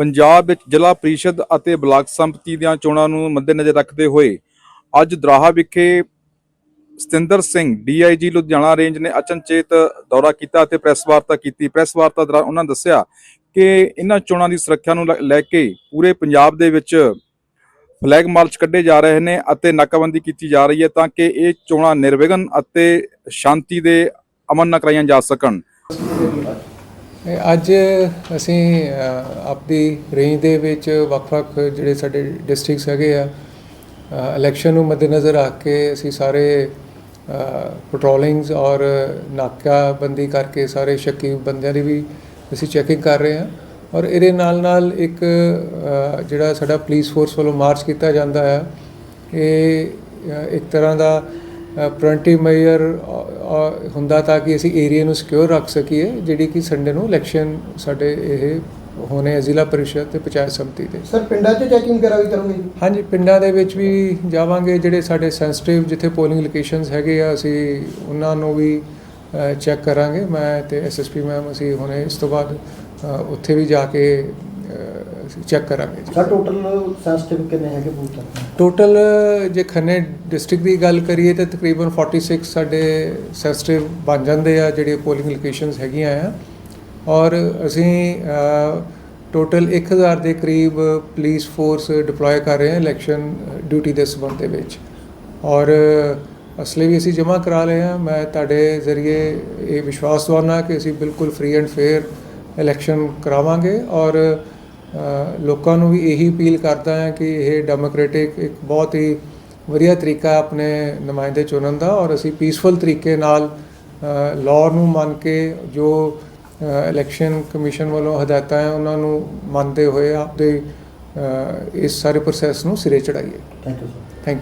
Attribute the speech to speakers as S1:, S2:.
S1: ਪੰਜਾਬ ਵਿੱਚ ਜ਼ਿਲ੍ਹਾ ਪ੍ਰੀਸ਼ਦ ਅਤੇ ਬਲਾਕ ਸੰਪਤੀ ਦੀਆਂ ਚੋਣਾਂ ਨੂੰ ਮੱਦੇਨਜ਼ਰ ਰੱਖਦੇ ਹੋਏ ਅੱਜ ਦਰਾਹਾ ਵਿਖੇ ਸਤਿੰਦਰ ਸਿੰਘ ਡੀਆਈਜੀ ਲੁਧਿਆਣਾ ਰੇਂਜ ਨੇ ਅਚਨਚੇਤ ਦੌਰਾ ਕੀਤਾ ਅਤੇ ਪ੍ਰੈਸ ਵਾਰਤਾ ਕੀਤੀ। ਪ੍ਰੈਸ ਵਾਰਤਾ ਦੌਰਾਨ ਉਹਨਾਂ ਦੱਸਿਆ ਕਿ ਇਹਨਾਂ ਚੋਣਾਂ ਦੀ ਸੁਰੱਖਿਆ ਨੂੰ ਲੈ- ਲੈ ਕੇ ਪੂਰੇ ਪੰਜਾਬ ਦੇ ਵਿੱਚ ਫਲੈਗ ਮਾਰਚ ਕੱਢੇ ਜਾ ਰਹੇ ਨੇ ਅਤੇ ਨਾਕਾਬੰਦੀ ਕੀਤੀ ਜਾ ਰਹੀ ਹੈ ਤਾਂ ਕਿ ਇਹ ਚੋਣਾਂ ਨਿਰਵਿਘਨ ਅਤੇ ਸ਼ਾਂਤੀ ਦੇ ਅਮਨ ਨਾਲ ਕਰਾਈਆਂ ਜਾ ਸਕਣ।
S2: ਅੱਜ ਅਸੀਂ ਆਪਦੀ ਰੇਂਜ ਦੇ ਵਿੱਚ ਵੱਖ-ਵੱਖ ਜਿਹੜੇ ਸਾਡੇ ਡਿਸਟ੍ਰਿਕਟਸ ਹੈਗੇ ਆ ਇਲੈਕਸ਼ਨ ਨੂੰ ਮੱਦੇਨਜ਼ਰ ਰੱਖ ਕੇ ਅਸੀਂ ਸਾਰੇ ਪੈਟਰੋਲਿੰਗਸ ਔਰ ਨਾਕਾਬੰਦੀ ਕਰਕੇ ਸਾਰੇ ਸ਼ੱਕੀ ਬੰਦਿਆਂ ਦੀ ਵੀ ਅਸੀਂ ਚੈਕਿੰਗ ਕਰ ਰਹੇ ਹਾਂ ਔਰ ਇਹਦੇ ਨਾਲ ਨਾਲ ਇੱਕ ਜਿਹੜਾ ਸਾਡਾ ਪੁਲਿਸ ਫੋਰਸ ਵੱਲੋਂ ਮਾਰਚ ਕੀਤਾ ਜਾਂਦਾ ਹੈ, ਇਹ ਇੱਕ ਤਰ੍ਹਾਂ ਦਾ ਪ੍ਰੀਵੈਂਟਿਵ ਮੇਜਰ ਹੁੰਦਾ ਤਾਂ ਕਿ ਅਸੀਂ ਏਰੀਆ ਨੂੰ ਸਿਕਿਉਰ ਰੱਖ ਸਕੀਏ ਜਿਹੜੀ ਕਿ ਸੰਡੇ ਨੂੰ ਇਲੈਕਸ਼ਨ ਸਾਡੇ ਇਹ ਹੋਣੇ ਆ ਜ਼ਿਲ੍ਹਾ ਪਰਿਸ਼ਦ ਤੇ ਪੰਚਾਇਤ ਸਮਿਤੀ ਦੇ
S3: ਸਰ ਪਿੰਡਾਂ 'ਚ ਚੈਕਿੰਗ ਵੀ ਕਰੋਗੇ
S2: ਹਾਂਜੀ ਪਿੰਡਾਂ ਦੇ ਵਿੱਚ ਵੀ ਜਾਵਾਂਗੇ ਜਿਹੜੇ ਸਾਡੇ ਸੈਂਸਿਟਿਵ ਜਿੱਥੇ ਪੋਲਿੰਗ ਲੋਕੇਸ਼ਨਸ ਹੈਗੇ ਆ ਅਸੀਂ ਉਹਨਾਂ ਨੂੰ ਵੀ ਚੈੱਕ ਕਰਾਂਗੇ। ਮੈਂ ਤੇ ਐਸਐਸਪੀ ਮੈਮ ਅਸੀਂ ਹੁਣੇ ਇਸ ਤੋਂ ਬਾਅਦ ਉੱਥੇ ਵੀ ਜਾ ਕੇ ਅਸੀਂ ਚੈੱਕ ਕਰਾਂਗੇ ਜੀ।
S3: ਸਰ ਟੋਟਲ ਸੈਂਸਿਟਿਵ ਕਿੰਨੇ ਹੈਗੇ ਬੂਥ
S2: ਟੋਟਲ ਜੇ ਖੰਨੇ ਡਿਸਟ੍ਰਿਕਟ ਦੀ ਗੱਲ ਕਰੀਏ ਤਾਂ ਤਕਰੀਬਨ 46 ਸਾਡੇ ਸੈਂਸਿਟਿਵ ਬਣ ਜਾਂਦੇ ਆ ਜਿਹੜੇ ਪੋਲਿੰਗ ਲੋਕੇਸ਼ਨਸ ਹੈਗੀਆਂ ਆ। ਔਰ ਅਸੀਂ ਟੋਟਲ 1000 ਦੇ ਕਰੀਬ ਪੁਲਿਸ ਫੋਰਸ ਡਿਪਲੋਏ ਕਰ ਰਹੇ ਹਾਂ ਇਲੈਕਸ਼ਨ ਡਿਊਟੀ ਦੇ ਸੰਬੰਧ ਦੇ ਵਿੱਚ। ਔਰ ਅਸਲੇ ਵੀ ਅਸੀਂ ਜਮ੍ਹਾਂ ਕਰਾ ਲਏ ਹਾਂ ਮੈਂ ਤੁਹਾਡੇ ਜ਼ਰੀਏ ਇਹ ਵਿਸ਼ਵਾਸ ਦਵਾਉਣਾ ਕਿ ਅਸੀਂ ਬਿਲਕੁਲ ਫ੍ਰੀ ਐਂਡ ਫੇਅਰ ਇਲੈਕਸ਼ਨ ਕਰਾਵਾਂਗੇ। ਔਰ ਲੋਕਾਂ ਨੂੰ ਵੀ ਇਹੀ ਅਪੀਲ ਕਰਦਾ ਹਾਂ ਕਿ ਇਹ ਡੈਮੋਕ੍ਰੈਟਿਕ ਇੱਕ ਬਹੁਤ ਹੀ ਵਧੀਆ ਤਰੀਕਾ ਆਪਣੇ ਨੁਮਾਇੰਦੇ ਚੁਣਨ ਦਾ ਔਰ ਅਸੀਂ ਪੀਸਫੁਲ ਤਰੀਕੇ ਨਾਲ ਲਾਅ ਨੂੰ ਮੰਨ ਕੇ ਜੋ ਇਲੈਕਸ਼ਨ ਕਮਿਸ਼ਨ ਵੱਲੋਂ ਹਦਾਇਤਾਂ ਹੈ ਉਹਨਾਂ ਨੂੰ ਮੰਨਦੇ ਹੋਏ ਆਪਦੇ ਇਸ ਸਾਰੇ ਪ੍ਰੋਸੈਸ ਨੂੰ ਸਿਰੇ ਚੜਾਈਏ
S3: ਥੈਂਕ ਯੂ ਸਰ
S2: ਥੈਂਕ